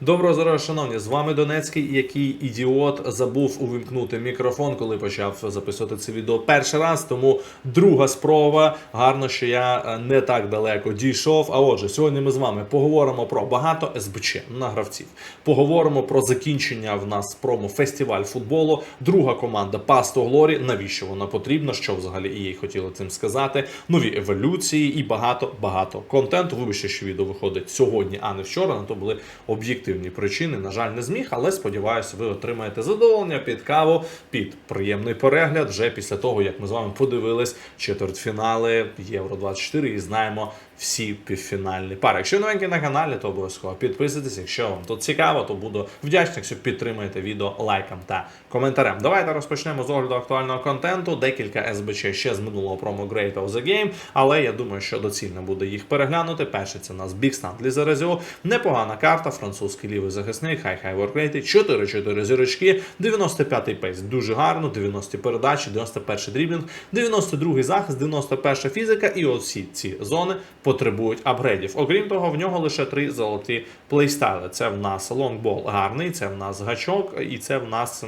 Доброго здоров'я, шановні! З вами Донецький, який ідіот забув увімкнути мікрофон, коли почав записувати це відео перший раз. Тому друга спроба. Гарно, що я е, не так далеко дійшов. А отже, сьогодні ми з вами поговоримо про багато СБЧ на гравців. Поговоримо про закінчення в нас промо фестиваль футболу. Друга команда Пасто Глорі. Навіщо вона потрібна? Що взагалі і їй хотіли цим сказати? Нові еволюції і багато багато контенту. Вибачте, що відео виходить сьогодні, а не вчора. На то були об'єктивні причини. На жаль, не зміг, але сподіваюся, ви отримаєте задоволення під каву, під приємний перегляд вже після того, як ми з вами подивились четвертьфінали Євро 24 і знаємо всі півфінальні пари. Якщо новенькі на каналі, то обов'язково підписуйтесь. Якщо вам тут цікаво, то буду вдячний, якщо підтримуєте відео лайком та коментарем. Давайте розпочнемо з огляду актуального контенту. Декілька СБЧ ще з минулого промо Great of the Game, але я думаю, що доцільно буде їх переглянути. Перший це у нас Stand Лізерезіо. Непогана карта, французький лівий захисник, хай хай воркрейти, 4-4 зірочки, 95-й пейс, дуже гарно, 90 передачі, 91-й дріблінг, 92-й захист, 91-та фізика, і оці ці зони потребують апгрейдів. Окрім того, в нього лише три золоті плейстайли. Це в нас лонгбол гарний, це в нас гачок, і це в нас.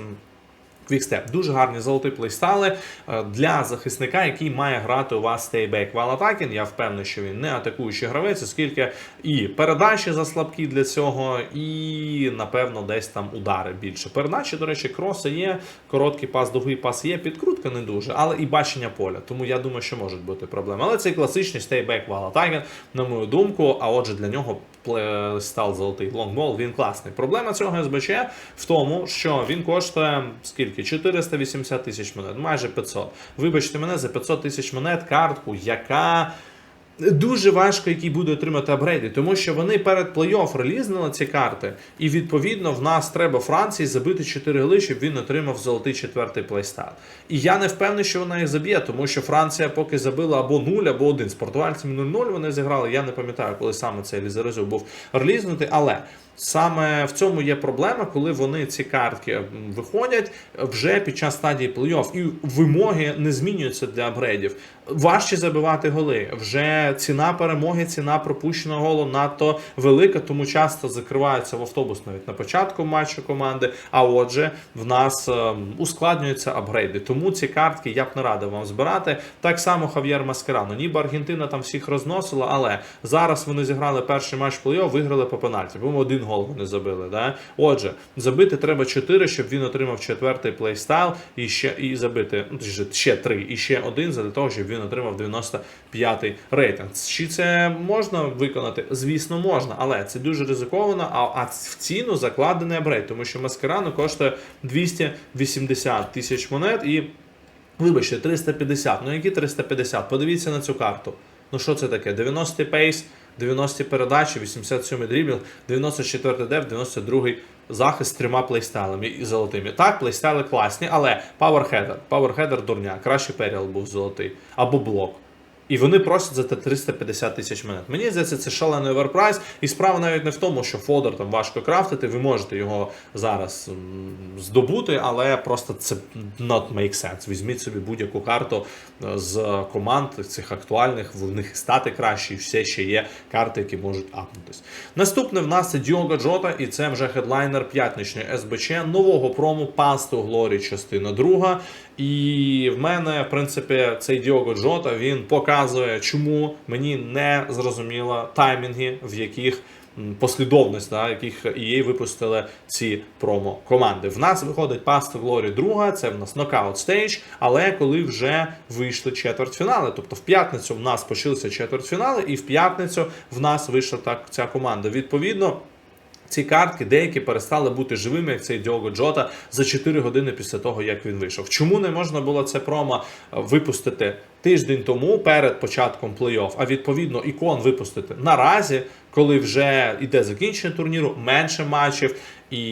Квікстеп. Дуже гарні золоті плейстайли е, для захисника, який має грати у вас стейбек attacking. Я впевнений, що він не атакуючий гравець, оскільки і передачі заслабкі для цього, і напевно десь там удари більше. Передачі, до речі, кроси є, короткий пас, довгий пас є, підкрутка не дуже, але і бачення поля. Тому я думаю, що можуть бути проблеми. Але цей класичний стейбек attacking, на мою думку, а отже, для нього плейстайл золотий лонгбол, він класний. Проблема цього СБЧ в тому, що він коштує скільки? 480 тисяч монет, майже 500. Вибачте мене за 500 тисяч монет картку, яка. Дуже важко, який буде отримати апгрейди, тому що вони перед плей-офф релізнили ці карти, і відповідно в нас треба Франції забити 4 голи, щоб він отримав золотий четвертий плейстайл. І я не впевнений, що вона їх заб'є, тому що Франція поки забила або 0, або 1. З португальцями 0-0 вони зіграли. Я не пам'ятаю, коли саме цей лізерезив був релізнутий, але. Саме в цьому є проблема, коли вони ці картки виходять вже під час стадії плей-офф, і вимоги не змінюються для апгрейдів. Важче забивати голи. Вже ціна перемоги, ціна пропущеного голу надто велика, тому часто закриваються в автобус навіть на початку матчу команди. А отже, в нас ем, ускладнюються апгрейди. Тому ці картки я б не радив вам збирати. Так само Хав'єр Маскерано. Ніби Аргентина там всіх розносила, але зараз вони зіграли перший матч плей-офф, виграли по пенальті. По-моєму, один гол вони забили. Да? Отже, забити треба 4, щоб він отримав четвертий плейстайл і ще і забити ну, ще 3 і ще один для того, щоб він отримав 95-й рейтинг. Чи це можна виконати? Звісно, можна, але це дуже ризиковано. А, а в ціну закладений апгрейд, тому що маскарано коштує 280 тисяч монет і. Вибачте, 350. Ну які 350? Подивіться на цю карту. Ну що це таке? 90 пейс, 90 передачі, 87 дрібінг, 94 деф, 92 захист з трьома плейстайлами і золотими. Так, плейстайли класні, але паверхедер. Паверхедер дурня. Краще періал був золотий. Або блок. І вони просять за те 350 тисяч монет. Мені здається, це шалений оверпрайс. І справа навіть не в тому, що фодер там важко крафтити. Ви можете його зараз здобути, але просто це not make sense. Візьміть собі будь-яку карту е, з команд цих актуальних, в них стати краще, і все ще є карти, які можуть апнутись. Наступне в нас це Діого Джота, і це вже хедлайнер п'ятничної СБЧ нового прому Пасту Глорі, частина друга. І в мене, в принципі, цей Діого Джота він показує, чому мені не зрозуміло таймінги, в яких послідовність, да, яких EA випустили ці промо команди. В нас виходить Past Glory 2, це в нас нокаут стейдж, але коли вже вийшли четвертьфінали. Тобто в п'ятницю в нас почалися четвертьфінали, і в п'ятницю в нас вийшла так ця команда. Відповідно. Ці картки деякі перестали бути живими, як цей Діого Джота, за 4 години після того, як він вийшов. Чому не можна було це промо е, випустити тиждень тому перед початком плей-офф, а відповідно ікон випустити наразі, коли вже йде закінчення турніру, менше матчів, і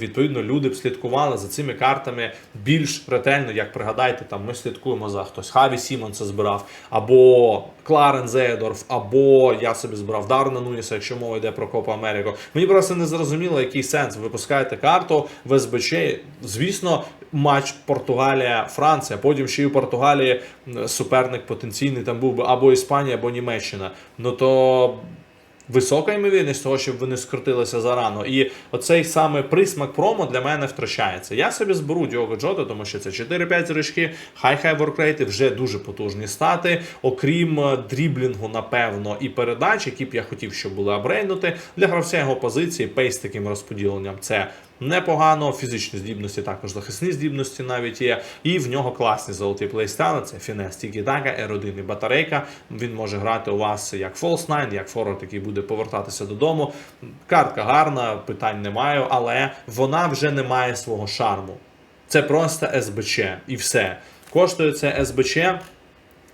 відповідно люди б слідкували за цими картами більш ретельно, як пригадайте, там ми слідкуємо за хтось Хаві Сімонса збирав, або Кларен Зеєдорф, або я собі збирав Дарна Нуніса, якщо мова йде про Копа Америку. Мені просто не зрозуміло, який сенс. Ви випускаєте карту в СБЧ. Звісно, матч Португалія-Франція. Потім ще й у Португалії суперник потенційний там був би або Іспанія, або Німеччина. Ну то Висока ймовірність того, щоб вони скрутилися зарано. І оцей саме присмак промо для мене втрачається. Я собі зберу Діого Джота, тому що це 4-5 зірочки, хай-хай воркрейти, вже дуже потужні стати. Окрім е, дріблінгу, напевно, і передач, які б я хотів, щоб були апгрейднути. Для гравця його позиції пейс таким розподіленням. Це непогано, фізичні здібності, також захисні здібності навіть є. І в нього класні золоті плейстайли. Це фінес Тікі-Така, R1 і батарейка. Він може грати у вас як False Nine, як форвард, який буде повертатися додому. Картка гарна, питань немає, але вона вже не має свого шарму. Це просто СБЧ і все. Коштує це СБЧ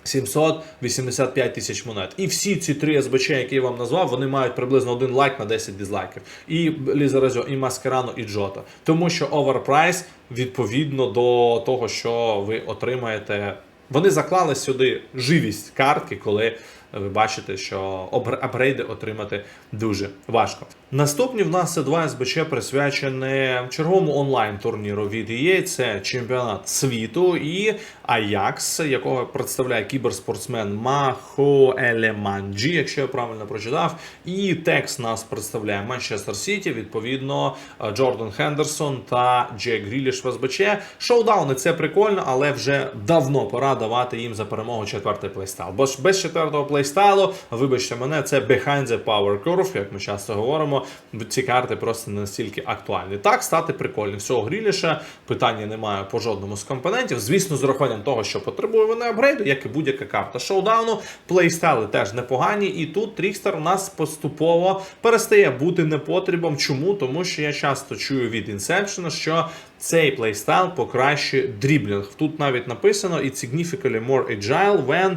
785 тисяч монет. І всі ці три СБЧ, які я вам назвав, вони мають приблизно один лайк на 10 дизлайків. І Лізаразьо, і Маскерано, і Джота. Тому що оверпрайс відповідно до того, що ви отримаєте. Вони заклали сюди живість картки, коли ви бачите, що апгрейди отримати дуже важко. Наступні в нас це два СБЧ присвячені черговому онлайн турніру від EA. Це чемпіонат світу і Аякс, якого представляє кіберспортсмен Махо Елеманджі, якщо я правильно прочитав. І текст нас представляє Манчестер Сіті, відповідно, Джордан Хендерсон та Джек Гріліш в СБЧ. Шоудауни це прикольно, але вже давно пора давати їм за перемогу четвертий плейстайл. Бо ж без четвертого плейстайлу, вибачте мене, це behind the power curve, як ми часто говоримо. Ці карти просто не настільки актуальні. Так, стати прикольним. Всього Гріліша питання немає по жодному з компонентів. Звісно, з урахуванням того, що потребує вони апгрейду, як і будь-яка карта шоудауну. Плейстайли теж непогані, і тут Трікстер у нас поступово перестає бути непотрібом. Чому? Тому що я часто чую від Inception, що цей плейстайл покращує дріблінг. Тут навіть написано It's significantly more agile when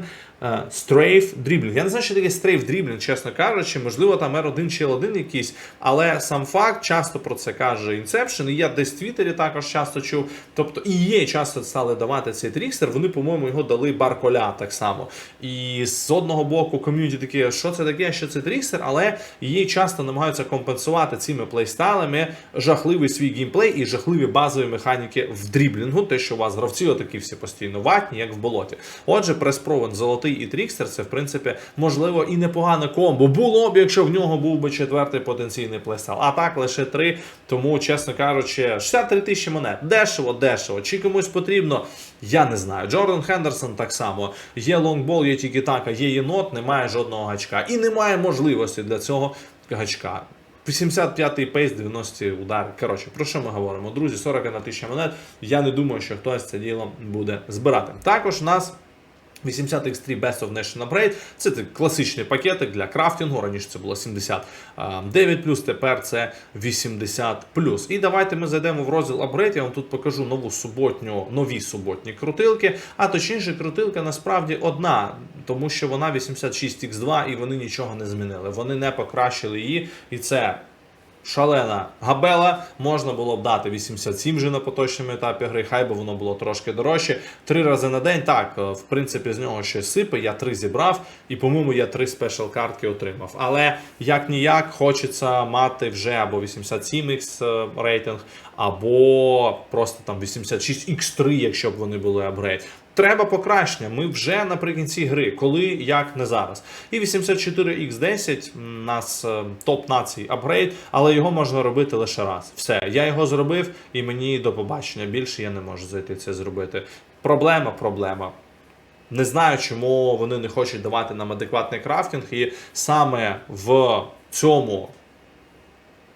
strafe dribbling. Я не знаю, що таке strafe dribbling, чесно кажучи, можливо, там R1 чи L1 якийсь, але сам факт часто про це каже Inception, і я десь в Твіттері також часто чув. Тобто і є часто стали давати цей трікстер, вони, по-моєму, його дали барколя так само. І з одного боку ком'юніті таке, що це таке, що це трікстер, але її часто намагаються компенсувати цими плейстайлами жахливий свій геймплей і жахливі базові механіки в дріблінгу, те, що у вас гравці отакі всі постійно ватні, як в болоті. Отже, преспровен золотий і трікстер, це в принципі можливо і непогане комбо. Було б, якщо в нього був би четвертий потенційний плейстайл. А так лише три. Тому, чесно кажучи, 63 тисячі монет. Дешево, дешево. Чи комусь потрібно? Я не знаю. Джордан Хендерсон так само. Є лонгбол, є тільки така, є єнот, немає жодного гачка. І немає можливості для цього гачка. 85-й пейс, 90 удари. Коротше, про що ми говоримо? Друзі, 41 тисяча монет. Я не думаю, що хтось це діло буде збирати. Також у нас 80 X3 Best of National Upgrade. Це класичний пакетик для крафтингу. Раніше це було 79 тепер це 80 І давайте ми зайдемо в розділ Upgrade. Я вам тут покажу нову суботню, нові суботні крутилки. А точніше, крутилка насправді одна, тому що вона 86X2 і вони нічого не змінили. Вони не покращили її, і це. Шалена габела, можна було б дати 87 вже на поточному етапі гри, хай би воно було трошки дорожче. Три рази на день, так, е, в принципі, з нього ще сипе. Я три зібрав, і, по-моєму, я три спешл картки отримав. Але як ніяк хочеться мати вже або 87X е, рейтинг, або просто там 86X3, якщо б вони були апгрейд. Треба покращення. Ми вже наприкінці гри, коли як не зараз. І 84X10 у нас е, топ націй апгрейд, але його можна робити лише раз. Все, я його зробив, і мені до побачення. Більше я не можу зайти це зробити. Проблема, проблема. Не знаю, чому вони не хочуть давати нам адекватний крафтинг, і саме в цьому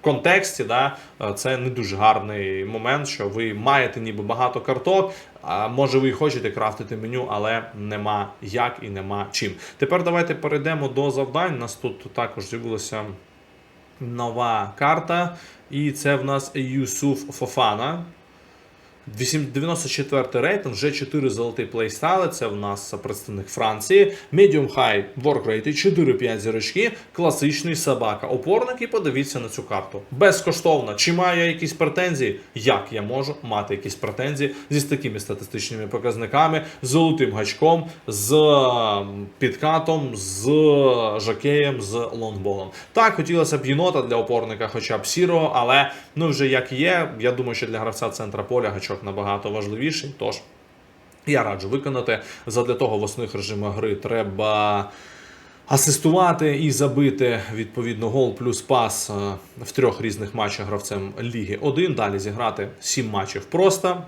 контексті, да, е, це не дуже гарний момент, що ви маєте ніби багато карток. А може ви і хочете крафтити меню, але нема як і нема чим. Тепер давайте перейдемо до завдань. У нас тут також з'явилася нова карта, і це в нас Юсуф Фофана. 94 рейтинг, вже 4 золоті плейстайли. Це в нас представник Франції. Medium High Work Rate 4-5 зірочки. Класичний собака. Опорник і подивіться на цю карту. Безкоштовно. Чи маю я якісь претензії? Як я можу мати якісь претензії зі такими статистичними показниками, з золотим гачком, з ем, підкатом, з жакеєм, з лонгболом. Так, хотілося б єнота для опорника, хоча б сірого, але ну вже як є. Я думаю, що для гравця центра поля гачок набагато важливіший. Тож я раджу виконати. Задля того в основних режимах гри треба асистувати і забити відповідно гол плюс пас е, в трьох різних матчах гравцем Ліги 1. Далі зіграти 7 матчів просто.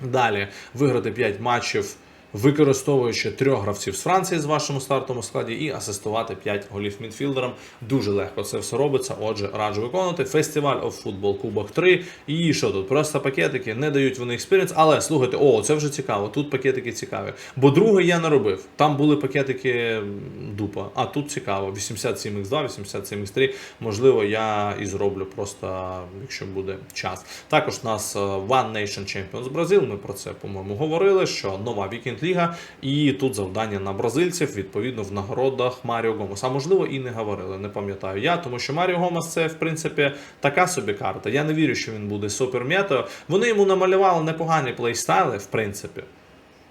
Далі виграти 5 матчів, використовуючи трьох гравців з Франції з вашому стартовому складі, і асистувати 5 голів мідфілдерам. Дуже легко це все робиться. Отже, раджу виконувати. Фестиваль of Football Кубок 3. І що тут? Просто пакетики не дають вони експіріенс. Але слухайте, о, це вже цікаво. Тут пакетики цікаві. Бо другий я не робив. Там були пакетики дупа. А тут цікаво. 87x2, 87x3. Можливо, я і зроблю просто, якщо буде час. Також у нас е, One Nation Champions Бразил. Ми про це, по-моєму, говорили, що нова вікенд ліга, і тут завдання на бразильців, відповідно, в нагородах Маріо Гомеса. Можливо, і не говорили, не пам'ятаю я, тому що Маріо Гомес це, в принципі, така собі карта. Я не вірю, що він буде суперм'ятою. Вони йому намалювали непогані плейстайли, в принципі.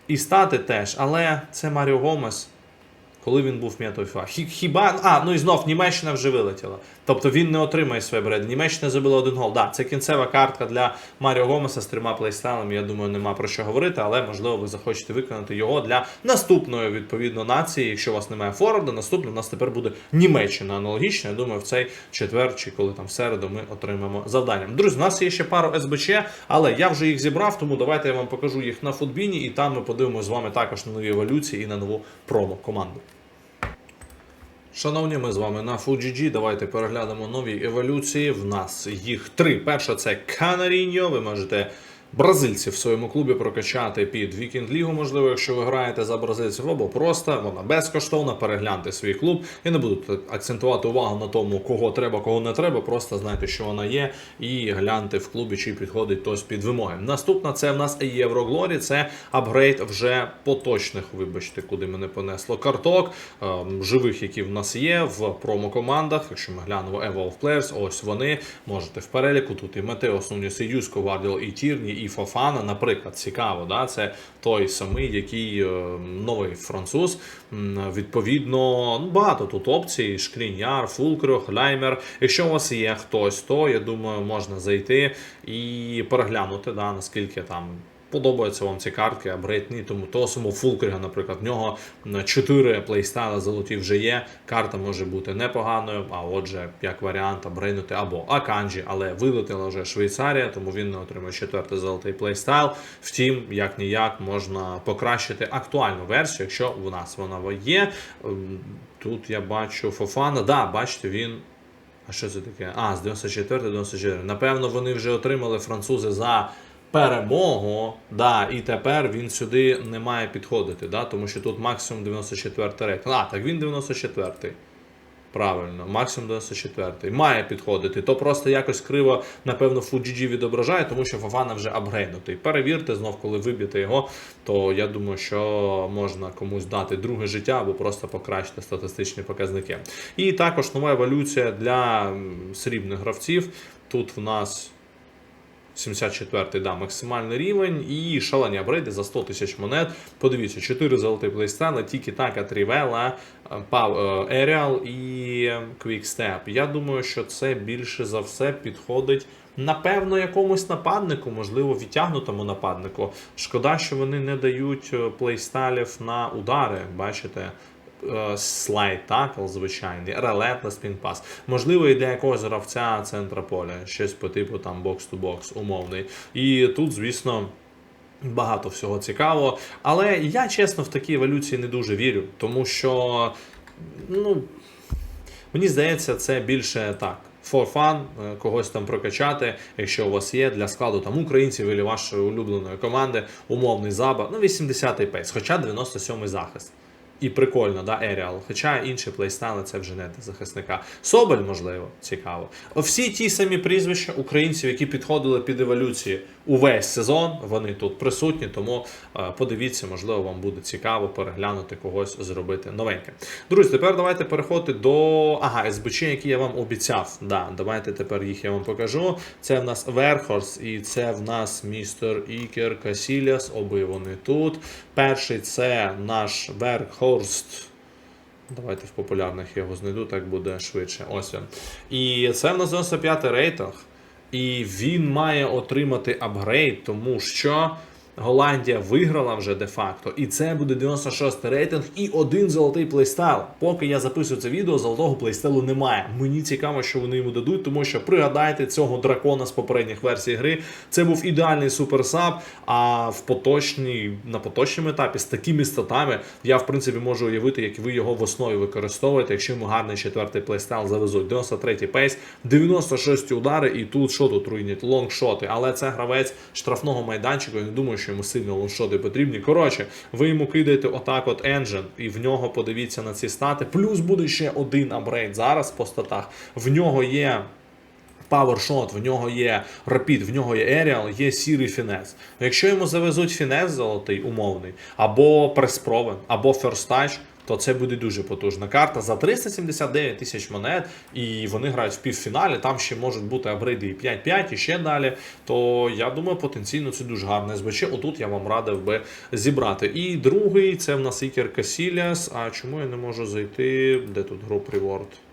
І стати теж, але це Маріо Гомес. Коли він був м'ятою ФА. Хі- Хіба. А, ну і знов Німеччина вже вилетіла. Тобто він не отримає своє бред. Німеччина забила один гол. Да, це кінцева картка для Маріо Гомеса з трьома плейстайлами. Я думаю, нема про що говорити, але можливо ви захочете виконати його для наступної відповідно нації. Якщо у вас немає форварда, наступна у нас тепер буде Німеччина аналогічна. Я думаю, в цей четвер чи коли там в середу ми отримаємо завдання. Друзі, у нас є ще пару СБЧ, але я вже їх зібрав, тому давайте я вам покажу їх на футбіні, і там ми подивимося з вами також на нові еволюції і на нову промо команду. Шановні, ми з вами на FUGG. Давайте переглянемо нові еволюції. В нас їх три. Перша це Канаріньо. Ви можете бразильців в своєму клубі прокачати під Вікінд Лігу. Можливо, якщо ви граєте за бразильців, або просто вона безкоштовна. Перегляньте свій клуб. Я не буду акцентувати увагу на тому, кого треба, кого не треба. Просто знайте, що вона є, і гляньте в клубі, чи підходить хтось під вимоги. Наступна це в нас Євроглорі. Це апгрейд вже поточних, вибачте, куди мене понесло карток ем, живих, які в нас є в промо-командах. Якщо ми глянемо Evolve Players, ось вони можете в переліку. Тут і Метео і Юско, Варділ, і Тірні, і Фофана. Наприклад, цікаво, да? це той самий, який е, новий француз. Відповідно, ну, багато тут опцій: Шкріняр, Фулкрюх, Лаймер. Якщо у вас є хтось, то я думаю, можна зайти і переглянути, да, наскільки там. Подобаються вам ці картки, а Брейтні, тому того самого Фулкрига, наприклад, в нього 4 плейстайли золоті вже є. Карта може бути непоганою, а отже, як варіант, абрейнути або Аканджі, але вилетіла вже Швейцарія, тому він не отримує четвертий золотий плейстайл. Втім, як ніяк можна покращити актуальну версію, якщо в нас вона є. Ем, Тут я бачу Фофана. Да, бачите, він. А що це таке? А, з 94 до 94. Напевно, вони вже отримали французи за перемогу. Да, і тепер він сюди не має підходити, да, тому що тут максимум 94 рейтинг. А, так він 94-й. Правильно, максимум 94 має підходити. То просто якось криво, напевно, FUGG відображає, тому що Фафана вже апгрейднутий. Перевірте знов, коли виб'єте його, то я думаю, що можна комусь дати друге життя або просто покращити статистичні показники. І також нова еволюція для срібних гравців. Тут в нас 74-й да, максимальний рівень і шалені апгрейди за 100 тисяч монет. Подивіться, 4 золоті плейстайли, тільки така Трівела, Еріал і Quickstep. Я думаю, що це більше за все підходить. Напевно, якомусь нападнику, можливо, відтягнутому нападнику. Шкода, що вони не дають е, плейстайлів на удари. Бачите, е, слайд такл звичайний, релетна спінпас. Можливо, для якогось гравця центра поля, щось по типу там бокс-ту-бокс, умовний. І тут, звісно. Багато всього цікавого, але я чесно в такі еволюції не дуже вірю, тому що ну, мені здається, це більше так. For fun, е, когось там прокачати, якщо у вас є для складу там українців або вашої улюбленої команди, умовний заба, ну 80-й пейс, хоча 97-й захист. І прикольно, да, Еріал. Хоча інші плейстайли це вже не захисника. Соболь, можливо, цікаво. Всі ті самі прізвища українців, які підходили під еволюції увесь сезон, вони тут присутні, тому е, подивіться, можливо, вам буде цікаво переглянути когось, зробити новеньке. Друзі, тепер давайте переходити до ага, СБЧ, які я вам обіцяв. Да, давайте тепер їх я вам покажу. Це в нас Верхорс і це в нас містер Ікер Касіліас. Оби вони тут. Перший це наш Верхорст. Давайте в популярних я його знайду, так буде швидше. Ось він. І це в нас 95-й рейтинг. І він має отримати апгрейд, тому що Голландія виграла вже де-факто, і це буде 96 рейтинг і один золотий плейстайл. Поки я записую це відео, золотого плейстайлу немає. Мені цікаво, що вони йому дадуть, тому що пригадайте цього дракона з попередніх версій гри. Це був ідеальний суперсаб. А в поточній на поточному етапі з такими статами я в принципі можу уявити, як ви його в основі використовуєте, якщо йому гарний четвертий плейстайл завезуть. 93 пейс, 96 удари, і тут що тут руйнять? Лонгшоти. Але це гравець штрафного майданчика. Я не думаю, що йому сильно лонгшоти потрібні. Коротше, ви йому кидаєте отак, от енджин, і в нього подивіться на ці стати. Плюс буде ще один апгрейд зараз по статах. В нього є. Powershot, в нього є Rapid, в нього є Aerial, є сірий фінес. Якщо йому завезуть фінес золотий, умовний, або преспровен, або First Touch, то це буде дуже потужна карта за 379 тисяч монет, і вони грають в півфіналі. Там ще можуть бути апгрейди і 5-5, і ще далі. То я думаю, потенційно це дуже гарне СБЧ. Отут я вам радив би зібрати. І другий це в нас Ікер Касіліас. А чому я не можу зайти? Де тут груп Reward?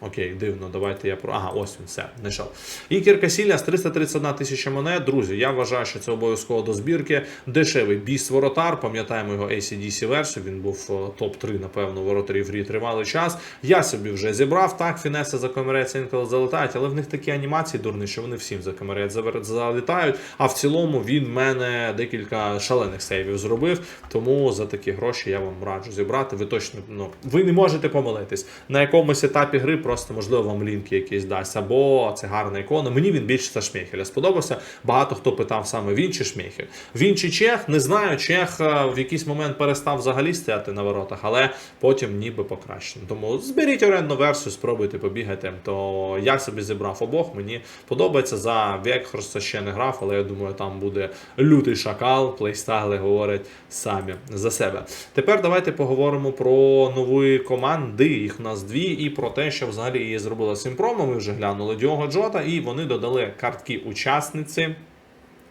Окей, дивно, давайте я про. Ага, ось він все, знайшов. Ікер Касіліас 331 тисяча монет. Друзі, я вважаю, що це обов'язково до збірки. Дешевий біст воротар. Пам'ятаємо його ACDC версію. Він був топ-3, напевно, воротарів грі тривалий час. Я собі вже зібрав. Так, фінеси за комірець інколи залетають, але в них такі анімації дурні, що вони всім за комірець залітають. А в цілому він в мене декілька шалених сейвів зробив. Тому за такі гроші я вам раджу зібрати. Ви точно ну, ви не можете помилитись. На якомусь етапі гри просто можливо вам лінк якийсь дасть, або це гарна ікона. Мені він більше за Шмейхеля сподобався. Багато хто питав саме він чи Шмейхель. Він чи Чех, не знаю. Чех е, в якийсь момент перестав взагалі стояти на воротах, але потім ніби покращено. Тому зберіть орендну версію, спробуйте побігати. То я собі зібрав обох. Мені подобається за Векхорста ще не грав, але я думаю, там буде лютий шакал. Плейстайли говорять самі за себе. Тепер давайте поговоримо про нові команди. Їх у нас дві, і про те, що взагалі її зробила Сімпромо. Ми вже глянули Діого Джота, і вони додали картки учасниці.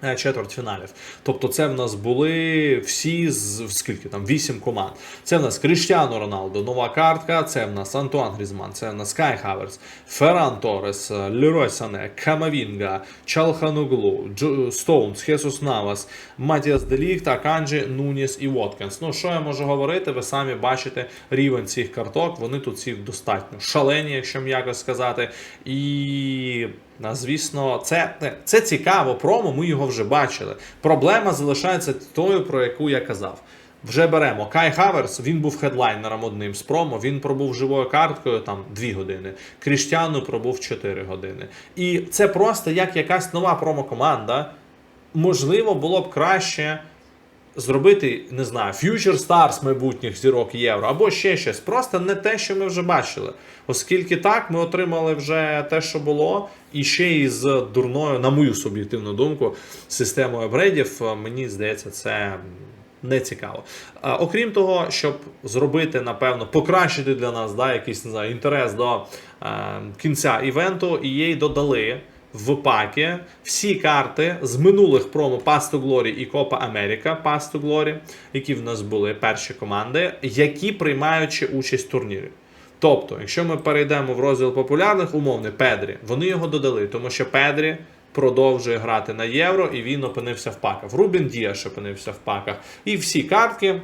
Е, Четвертьфіналів. Тобто це в нас були всі з скільки там вісім команд. Це в нас Кріштіану Роналдо, нова картка. Це в нас Антуан Грізман, це в нас Кай Хаверс, Ферран Торес, Лерой Сане, Камавінга, Чалхануглу, Джо- Стоунс, Хесус Навас, Матіас Делік, Канджі, Нуніс і Воткінс. Ну що я можу говорити? Ви самі бачите рівень цих карток. Вони тут всі достатньо шалені, якщо м'яко сказати. І Звісно, це, це цікаво промо, ми його вже бачили. Проблема залишається тою, про яку я казав. Вже беремо Кай Хаверс, він був хедлайнером одним з промо. Він пробув живою карткою там 2 години. Кріштіану пробув 4 години. І це просто як якась нова промо-команда. Можливо, було б краще зробити, не знаю, Future Stars майбутніх зірок євро, або ще щось. Просто не те, що ми вже бачили. Оскільки так, ми отримали вже те, що було, і ще й з дурною, на мою суб'єктивну думку, системою апгрейдів, мені здається, це. Не цікаво. А, окрім того, щоб зробити, напевно, покращити для нас да, якийсь не знаю, інтерес до е, кінця івенту, EA додали в паки всі карти з минулих промо Pass to Glory і Copa America Pass to Glory, які в нас були перші команди, які приймаючи участь в турнірі. Тобто, якщо ми перейдемо в розділ популярних умовний Педрі, вони його додали, тому що Педрі продовжує грати на євро і він опинився в паках. Рубін Діаш опинився в паках. І всі картки.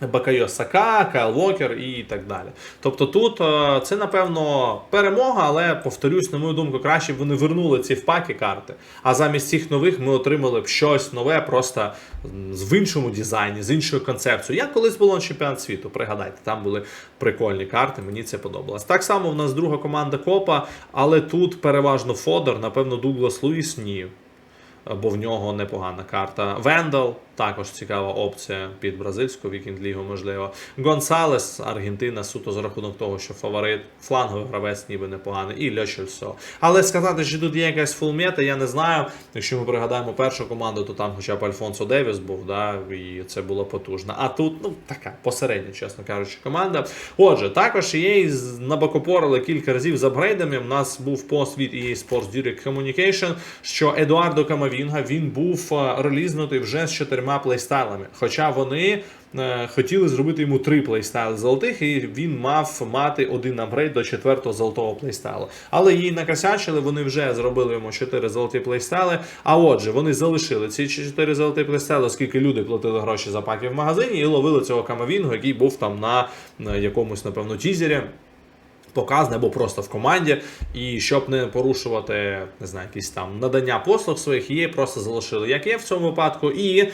Бакайо Сака, Кайл Вокер і так далі. Тобто тут е, це, напевно, перемога, але повторюсь, на мою думку, краще б вони вернули ці впаки карти. А замість цих нових ми отримали б щось нове, просто в іншому дизайні, з іншою концепцією. Як колись було на чемпіонат світу, пригадайте, там були прикольні карти, мені це подобалось. Так само в нас друга команда Копа, але тут переважно Фодор, напевно, Дуглас Луїс ні. Бо в нього непогана карта. Вендал також цікава опція під бразильську вікінд-лігу, можливо. Гонсалес, Аргентина, суто за рахунок того, що фаворит, фланговий гравець ніби непоганий, і Льошельсо. Але сказати, що тут є якась фулмета, я не знаю. Якщо ми пригадаємо першу команду, то там хоча б Альфонсо Девіс був, да, і це було потужно. А тут, ну, така посередня, чесно кажучи, команда. Отже, також її набокопорили кілька разів з апгрейдами. У нас був пост від EA Sports Direct Communication, що Едуардо Камавінга він був е, релізнутий вже з чотирма трьома плейстайлами. Хоча вони е, хотіли зробити йому три плейстайли золотих, і він мав мати один апгрейд до четвертого золотого плейстайлу. Але її накосячили, вони вже зробили йому чотири золоті плейстайли. А отже, вони залишили ці чотири золоті плейстайли, оскільки люди платили гроші за паки в магазині і ловили цього камавінгу, який був там на, якомусь, напевно, тізері показаний або просто в команді, і щоб не порушувати не знаю, якісь там надання послуг своїх, її просто залишили, як є в цьому випадку, і е,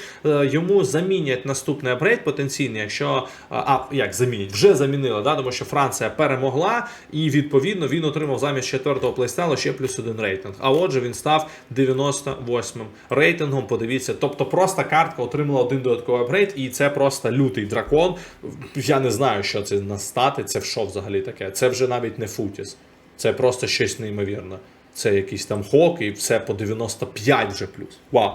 йому замінять наступний апгрейд потенційний, якщо а як замінять, вже замінили, да, тому що Франція перемогла, і відповідно він отримав замість четвертого плейстайлу ще плюс один рейтинг. А отже, він став 98-м рейтингом. Подивіться, тобто просто картка отримала один додатковий апгрейд, і це просто лютий дракон. Я не знаю, що це на стати, це в що взагалі таке. Це вже навіть не футіс. Це просто щось неймовірне. Це якийсь там хок, і все по 95 вже плюс. Вау!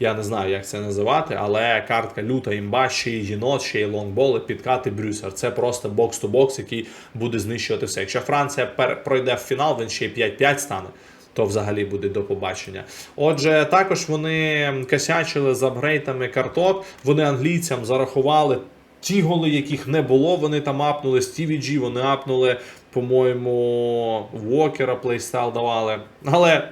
Я не знаю, як це називати, але картка люта імба, ще й єнот, ще й лонгболи, підкати Брюсер. Це просто бокс-то-бокс, який буде знищувати все. Якщо Франція пройде в фінал, він ще й 5-5 стане. То взагалі буде до побачення. Отже, також вони косячили з апгрейтами карток. Вони англійцям зарахували ті голи, яких не було. Вони там апнули Стіві Джі, вони апнули, по-моєму, Вокера плейстайл давали. Але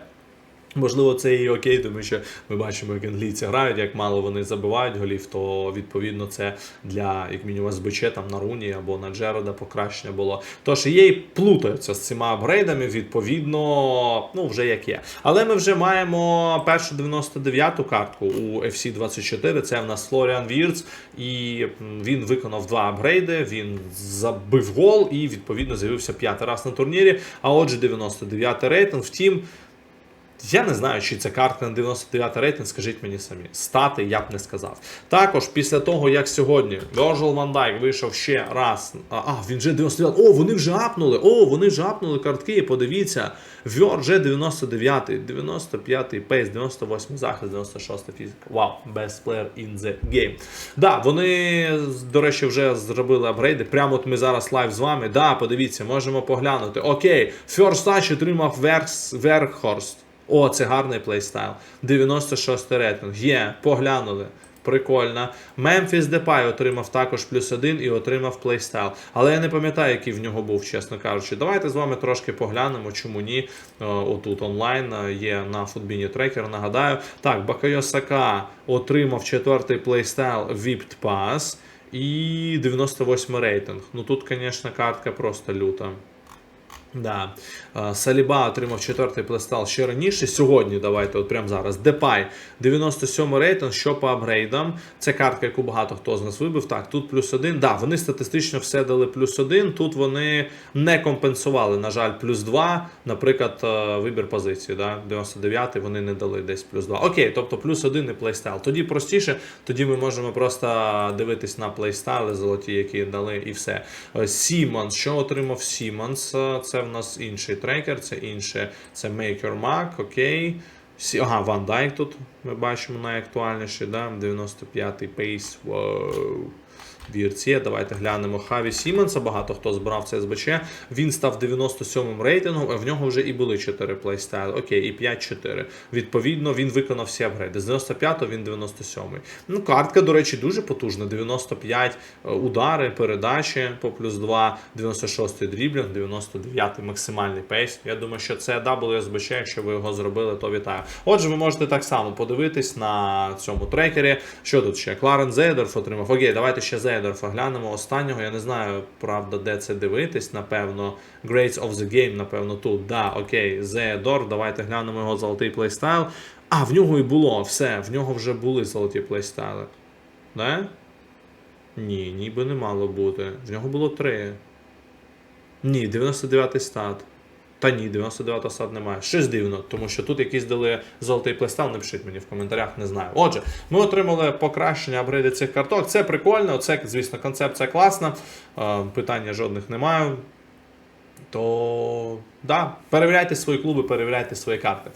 Можливо, це і окей, тому що ми бачимо, як англійці грають, як мало вони забивають голів, то відповідно це для як мінімум СБЧ там на Руні або на Джерода покращення було. Тож її плутаються з цими апгрейдами, відповідно, ну вже як є. Але ми вже маємо першу 99-ту картку у FC 24. Це в нас Флоріан Вірц, і він виконав два апгрейди. Він забив гол і відповідно з'явився п'ятий раз на турнірі. А отже, 99-й рейтинг. Втім. Я не знаю, чи це картка на 99 рейтинг, скажіть мені самі. Стати я б не сказав. Також після того, як сьогодні Virgil Van Dijk вийшов ще раз. А, а, він вже 99. О, вони вже апнули. О, вони вже апнули картки. Подивіться. Вже 99, 95-й пейс, 98 захист, 96 фізика. Вау, best player in the game. Да, вони, до речі, вже зробили апгрейди. Прямо от ми зараз лайв з вами. Да, подивіться, можемо поглянути. Окей, First Touch отримав Верххорст. О, це гарний плейстайл. 96 рейтинг. Є, поглянули. Прикольно. Мемфіс Депай отримав також плюс один і отримав плейстайл. Але я не пам'ятаю, який в нього був, чесно кажучи. Давайте з вами трошки поглянемо, чому ні. Отут онлайн е, є на футбіні трекер. Нагадаю. Так, Бакайо Сака отримав четвертий плейстайл Vipped Pass і 98 рейтинг. Ну тут, звісно, картка просто люта. Да. Е, Саліба отримав четвертий плейстайл ще раніше. Сьогодні, давайте, от прямо зараз. Депай 97 рейтинг, що по апгрейдам. Це картка, яку багато хто з нас вибив. Так, тут плюс один. Да, вони статистично все дали плюс один. Тут вони не компенсували, на жаль, плюс два. Наприклад, е, вибір позиції. Да? 99 вони не дали десь плюс два. Окей, тобто плюс один і плейстайл. Тоді простіше, тоді ми можемо просто дивитись на плейстайли золоті, які дали, і все. Е, Сімонс, що отримав Сімонс? Це в нас інший трекер, це інше, це Maker Mac, окей. Ага, Ван Дайк тут ми бачимо найактуальніший, да? 95-й пейс. Воу. Вірці, давайте глянемо Хаві Сіменса. Багато хто збирав це СБЧ. Він став 97-м рейтингом, а в нього вже і були 4 плейстайли. Окей, і 5-4. Відповідно, він виконав всі апгрейди. З 95-го він 97-й. Ну, картка, до речі, дуже потужна. 95 удари, передачі по плюс 2, 96-й дріблінг, 99-й максимальний пейс. Я думаю, що це WSBC, якщо ви його зробили, то вітаю. Отже, ви можете так само подивитись на цьому трекері. Що тут ще? Кларен Зейдорф отримав. Окей, давайте ще Зейдорфа глянемо останнього. Я не знаю, правда, де це дивитись. Напевно, Greats of the Game, напевно, тут. Да, окей, Зейдорф. Давайте глянемо його золотий плейстайл. А, в нього і було все. В нього вже були золоті плейстайли. Да? Ні, ніби не мало бути. В нього було три. Ні, 99 й стат. Та ні, 99 сад немає. Щось дивно, тому що тут якийсь дали золотий плейстайл, напишіть мені в коментарях, не знаю. Отже, ми отримали покращення апгрейди цих карток. Це прикольно, це, звісно, концепція класна. Е, Питання жодних немає. То да, перевіряйте свої клуби, перевіряйте свої карти.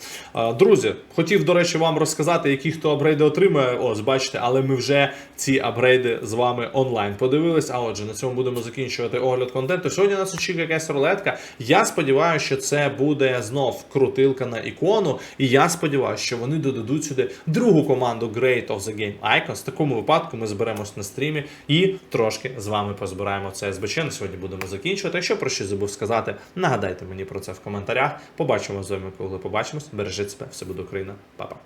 Друзі, хотів, до речі, вам розказати, які хто апгрейди отримує. Ось, бачите, але ми вже ці апгрейди з вами онлайн подивились. А отже, на цьому будемо закінчувати огляд контенту. Сьогодні нас очікує якась рулетка. Я сподіваюся, що це буде знов крутилка на ікону. І я сподіваюся, що вони додадуть сюди другу команду Great of the Game Icons. В такому випадку ми зберемось на стрімі і трошки з вами позбираємо це СБЧ. На сьогодні будемо закінчувати. Якщо про щось забув сказати, нагадайте мені про це в коментарях. Побачимо з вами, коли побачимось. Бережіть себе, все буде Україна. Па-па.